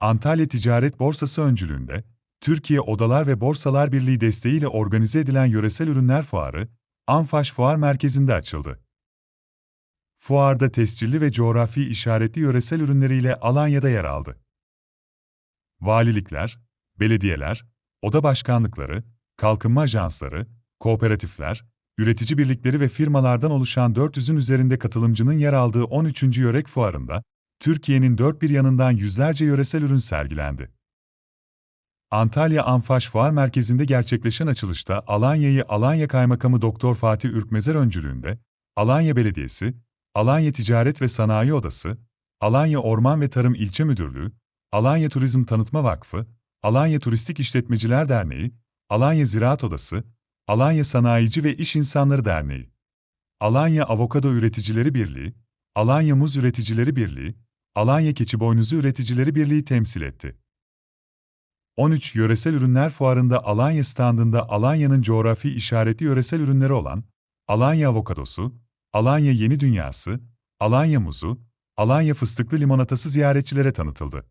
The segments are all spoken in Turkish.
Antalya Ticaret Borsası öncülüğünde, Türkiye Odalar ve Borsalar Birliği desteğiyle organize edilen Yöresel Ürünler Fuarı, Anfaş Fuar Merkezi'nde açıldı. Fuarda tescilli ve coğrafi işaretli yöresel ürünleriyle Alanya'da yer aldı. Valilikler, belediyeler, oda başkanlıkları, kalkınma ajansları, kooperatifler, üretici birlikleri ve firmalardan oluşan 400'ün üzerinde katılımcının yer aldığı 13. Yörek Fuarı'nda, Türkiye'nin dört bir yanından yüzlerce yöresel ürün sergilendi. Antalya Anfaş Fuar Merkezi'nde gerçekleşen açılışta Alanya'yı Alanya Kaymakamı Doktor Fatih Ürkmezer öncülüğünde, Alanya Belediyesi, Alanya Ticaret ve Sanayi Odası, Alanya Orman ve Tarım İlçe Müdürlüğü, Alanya Turizm Tanıtma Vakfı, Alanya Turistik İşletmeciler Derneği, Alanya Ziraat Odası, Alanya Sanayici ve İş İnsanları Derneği, Alanya Avokado Üreticileri Birliği, Alanya Muz Üreticileri Birliği, Alanya Keçiboynuzu Üreticileri Birliği temsil etti. 13 Yöresel Ürünler Fuarı'nda Alanya standında Alanya'nın coğrafi işaretli yöresel ürünleri olan Alanya avokadosu, Alanya Yeni Dünyası, Alanya muzu, Alanya fıstıklı limonatası ziyaretçilere tanıtıldı.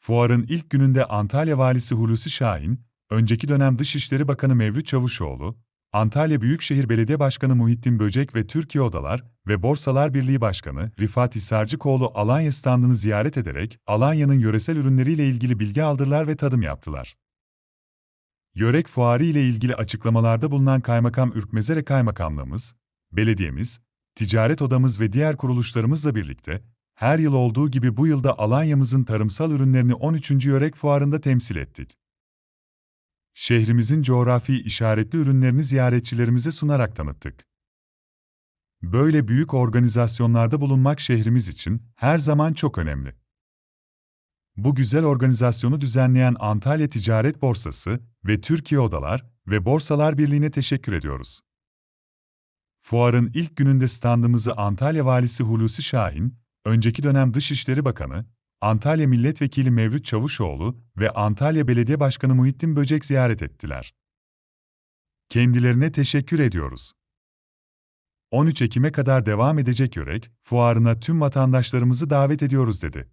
Fuarın ilk gününde Antalya Valisi Hulusi Şahin, önceki dönem Dışişleri Bakanı Mevlüt Çavuşoğlu, Antalya Büyükşehir Belediye Başkanı Muhittin Böcek ve Türkiye Odalar ve Borsalar Birliği Başkanı Rifat Hisarcıkoğlu Alanya standını ziyaret ederek Alanya'nın yöresel ürünleriyle ilgili bilgi aldırlar ve tadım yaptılar. Yörek fuarı ile ilgili açıklamalarda bulunan Kaymakam Ürkmezere Kaymakamlığımız, belediyemiz, ticaret odamız ve diğer kuruluşlarımızla birlikte, her yıl olduğu gibi bu yılda Alanya'mızın tarımsal ürünlerini 13. Yörek Fuarı'nda temsil ettik. Şehrimizin coğrafi işaretli ürünlerini ziyaretçilerimize sunarak tanıttık. Böyle büyük organizasyonlarda bulunmak şehrimiz için her zaman çok önemli. Bu güzel organizasyonu düzenleyen Antalya Ticaret Borsası ve Türkiye Odalar ve Borsalar Birliği'ne teşekkür ediyoruz. Fuarın ilk gününde standımızı Antalya Valisi Hulusi Şahin, önceki dönem Dışişleri Bakanı, Antalya Milletvekili Mevlüt Çavuşoğlu ve Antalya Belediye Başkanı Muhittin Böcek ziyaret ettiler. Kendilerine teşekkür ediyoruz. 13 Ekim'e kadar devam edecek Yörek, fuarına tüm vatandaşlarımızı davet ediyoruz dedi.